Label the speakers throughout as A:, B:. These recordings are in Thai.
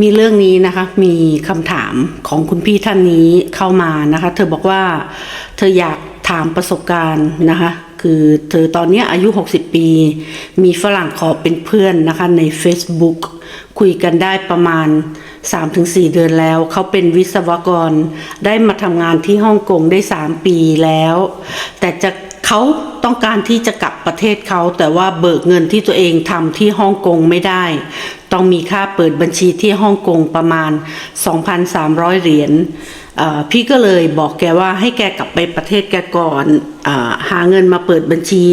A: มีเรื่องนี้นะคะ มีคำถามของคุณพี่ท่านนี้เข้ามานะคะ เธอบอกว่า เธออยากถามประสบการณ์นะคะ คือเธอตอนนี้อายุ 60 ปี มีฝรั่งขอเป็นเพื่อนนะคะใน Facebook คุยกันได้ประมาณ 3-4 เดือนแล้ว เขาเป็นวิศวกร ได้มาทำงานที่ฮ่องกงได้ 3 ปีแล้ว แต่จะเขา ต้องการที่จะกลับประเทศเขา แต่ว่าเบิกเงินที่ตัวเองทำที่ฮ่องกงไม่ได้ ต้องมีค่าเปิดบัญชีที่ฮ่องกงประมาณ 2,300 เหรียญพี่ก็เลยบอกแกว่าให้แกกลับไปประเทศแกก่อนอหาเงินมาเปิดบัญชี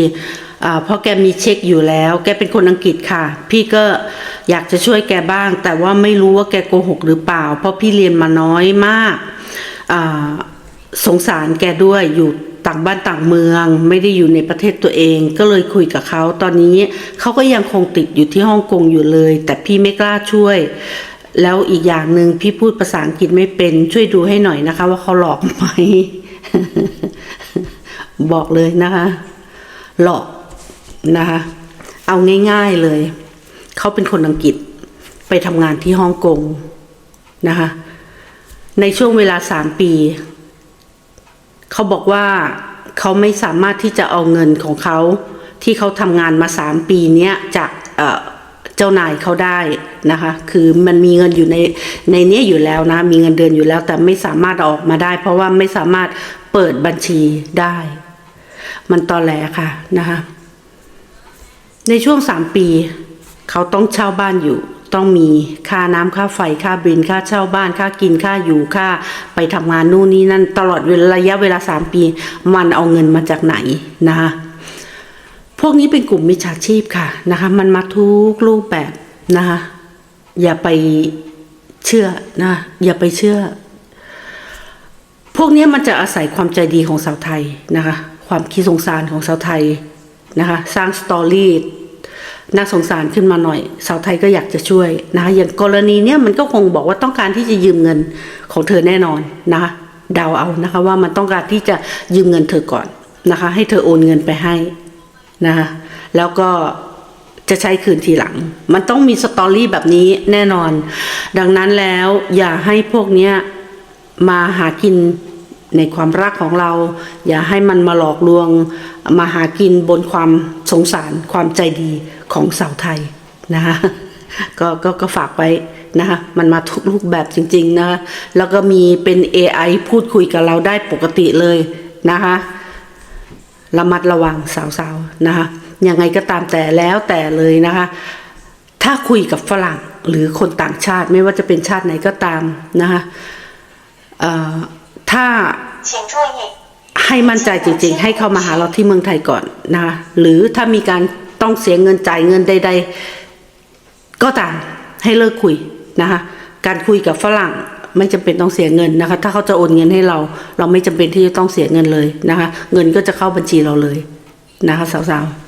A: เพราะแกมีเช็คอยู่แล้ว แกเป็นคนอังกฤษค่ะ พี่ก็อยากจะช่วยแกบ้าง แต่ว่าไม่รู้ว่าแกโกหกหรือเปล่า เพราะพี่เรียนมาน้อยมาก สงสารแกด้วยอยู่ ต่างบ้านต่างเมือง ไม่ได้อยู่ในประเทศตัวเอง ก็เลยคุยกับเขาตอนนี้เขาก็ยังคงติดอยู่ที่ฮ่องกงอยู่เลย แต่พี่ไม่กล้าช่วย แล้วอีกอย่างหนึ่งพี่พูดภาษาอังกฤษไม่เป็น ช่วยดูให้หน่อยนะคะ ว่าเขาหลอกไหมบอกเลยนะคะ หลอกนะคะ เอาง่าย ๆเลย เขาเป็นคนอังกฤษไปทำงานที่ฮ่องกงนะคะ ในช่วงเวลาสามปี เขาบอกว่าเขาไม่สามารถที่จะเอาเงินของเขาที่เขาทำงานมาสามปีเนี้ยจากเจ้านายเขาได้นะคะ คือมันมีเงินอยู่ในในนี้อยู่แล้วนะ มีเงินเดือนอยู่แล้ว แต่ไม่สามารถอออกมาได้ เพราะว่าไม่สามารถเปิดบัญชีได้ มันตอแหลค่ะนะคะ ในช่วงสามปี เขาต้องเช่าบ้านอยู่ ต้องมีค่าน้ำค่าไฟค่าบินค่าเช่าบ้านค่ากินค่าอยู่ค่าไปทำงานนู่นนี่นั่นตลอดระยะเวลาสามปี มันเอาเงินมาจากไหนนะคะพวกนี้เป็นกลุ่มมิจฉาชีพค่ะนะคะมันมาทุกรูปแบบนะคะอย่าไปเชื่อนะอย่าไปเชื่อ พวกนี้มันจะอาศัยความใจดีของสาวไทยนะคะความคิดสงสารของสาวไทยนะคะสร้างสตอรี่ น่าสงสารขึ้นมาหน่อย สาวไทยก็อยากจะช่วยนะคะอย่างกรณีเนี้ยมันก็คงบอกว่าต้องการที่จะยืมเงินของเธอแน่นอนนะคะเดาเอานะคะว่ามันต้องการที่จะยืมเงินเธอก่อนนะคะ ให้เธอโอนเงินไปให้นะคะแล้วก็จะใช้คืนทีหลัง มันต้องมีสตอรี่แบบนี้แน่นอน ดังนั้นแล้วอย่าให้พวกเนี้ยมาหากิน ในความรักของเรา อย่าให้มันมาหลอกลวงมาหากินบนความสงสารความใจดีของสาวไทยนะคะก็ก็ก็ฝากไว้นะคะมันมาทุกรูปแบบจริงๆนะคะแล้วก็มีเป็น AI พูดคุยกับเราได้ปกติเลยนะคะระมัดระวังสาวๆนะคะยังไงก็ตามแต่แล้วแต่เลยนะคะถ้าคุยกับฝรั่งหรือคนต่างชาติไม่ว่าจะเป็นชาติไหนก็ตามนะคะอ่อ ถ้าให้มั่นใจจริง ๆ ให้เข้ามาหาเราที่เมืองไทยก่อนนะคะหรือถ้ามีการต้องเสียเงินจ่ายเงินใด ๆ ก็ตามให้เลิกคุยนะคะการคุยกับฝรั่งไม่จำเป็นต้องเสียเงินนะคะ ถ้าเขาจะโอนเงินให้เรา เราไม่จำเป็นที่จะต้องเสียเงินเลยนะคะ เงินก็จะเข้าบัญชีเราเลยนะคะสาวๆ